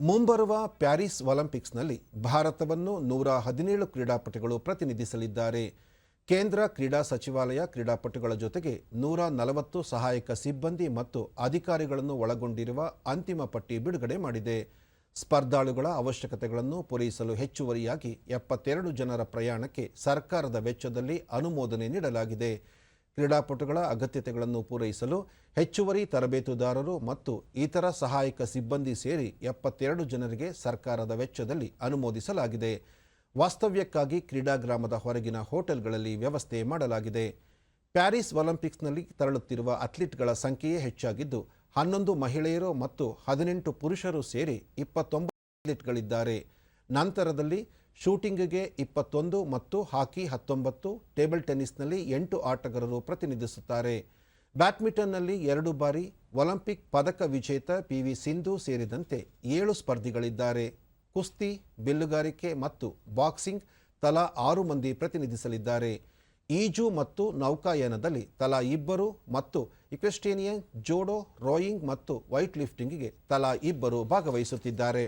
ಮುಂಬರುವ ಪ್ಯಾರಿಸ್ ಒಲಿಂಪಿಕ್ಸ್ನಲ್ಲಿ ಭಾರತವನ್ನು ನೂರ ಹದಿನೇಳು ಕ್ರೀಡಾಪಟುಗಳು ಪ್ರತಿನಿಧಿಸಲಿದ್ದಾರೆ. ಕೇಂದ್ರ ಕ್ರೀಡಾ ಸಚಿವಾಲಯ ಕ್ರೀಡಾಪಟುಗಳ ಜೊತೆಗೆ ನೂರ ನಲವತ್ತು ಸಹಾಯಕ ಸಿಬ್ಬಂದಿ ಮತ್ತು ಅಧಿಕಾರಿಗಳನ್ನು ಒಳಗೊಂಡಿರುವ ಅಂತಿಮ ಪಟ್ಟಿ ಬಿಡುಗಡೆ ಮಾಡಿದೆ. ಸ್ಪರ್ಧಾಳುಗಳ ಅವಶ್ಯಕತೆಗಳನ್ನು ಪೂರೈಸಲು ಹೆಚ್ಚುವರಿಯಾಗಿ ಎಪ್ಪತ್ತೆರಡು ಜನರ ಪ್ರಯಾಣಕ್ಕೆ ಸರ್ಕಾರದ ವೆಚ್ಚದಲ್ಲಿ ಅನುಮೋದನೆ ನೀಡಲಾಗಿದೆ. ಕ್ರೀಡಾಪಟುಗಳ ಅಗತ್ಯತೆಗಳನ್ನು ಪೂರೈಸಲು ಹೆಚ್ಚುವರಿ ತರಬೇತುದಾರರು ಮತ್ತು ಇತರ ಸಹಾಯಕ ಸಿಬ್ಬಂದಿ ಸೇರಿ ಎಪ್ಪತ್ತೆರಡು ಜನರಿಗೆ ಸರ್ಕಾರದ ವೆಚ್ಚದಲ್ಲಿ ಅನುಮೋದಿಸಲಾಗಿದೆ. ವಾಸ್ತವ್ಯಕ್ಕಾಗಿ ಕ್ರೀಡಾಗ್ರಾಮದ ಹೊರಗಿನ ಹೋಟೆಲ್ಗಳಲ್ಲಿ ವ್ಯವಸ್ಥೆ ಮಾಡಲಾಗಿದೆ. ಪ್ಯಾರಿಸ್ ಒಲಿಂಪಿಕ್ಸ್ನಲ್ಲಿ ತೆರಳುತ್ತಿರುವ ಅಥ್ಲೀಟ್ಗಳ ಸಂಖ್ಯೆಯೇ ಹೆಚ್ಚಾಗಿದ್ದು, ಹನ್ನೊಂದು ಮಹಿಳೆಯರು ಮತ್ತು ಹದಿನೆಂಟು ಪುರುಷರು ಸೇರಿ ಇಪ್ಪತ್ತೊಂಬತ್ತು ಅಥ್ಲೀಟ್ಗಳಿದ್ದಾರೆ. ನಂತರದಲ್ಲಿ ಶೂಟಿಂಗ್ಗೆ ಇಪ್ಪತ್ತೊಂದು ಮತ್ತು ಹಾಕಿ ಹತ್ತೊಂಬತ್ತು ಟೇಬಲ್ ಟೆನ್ನಿಸ್ನಲ್ಲಿ ಎಂಟು ಆಟಗಾರರು ಪ್ರತಿನಿಧಿಸುತ್ತಾರೆ. ಬ್ಯಾಡ್ಮಿಂಟನ್ನಲ್ಲಿ ಎರಡು ಬಾರಿ ಒಲಿಂಪಿಕ್ ಪದಕ ವಿಜೇತ ಪಿ ವಿ ಸಿಂಧು ಸೇರಿದಂತೆ ಏಳು ಸ್ಪರ್ಧಿಗಳಿದ್ದಾರೆ. ಕುಸ್ತಿ, ಬಿಲ್ಲುಗಾರಿಕೆ ಮತ್ತು ಬಾಕ್ಸಿಂಗ್ ತಲಾ ಆರು ಮಂದಿ ಪ್ರತಿನಿಧಿಸಲಿದ್ದಾರೆ. ಈಜು ಮತ್ತು ನೌಕಾಯಾನದಲ್ಲಿ ತಲಾ ಇಬ್ಬರು ಮತ್ತು ಇಕ್ವೆಸ್ಟೇನಿಯನ್ ಜೋಡೋ, ರೋಯಿಂಗ್ ಮತ್ತು ವೈಟ್ ಲಿಫ್ಟಿಂಗ್ಗೆ ತಲಾ ಇಬ್ಬರು ಭಾಗವಹಿಸುತ್ತಿದ್ದಾರೆ.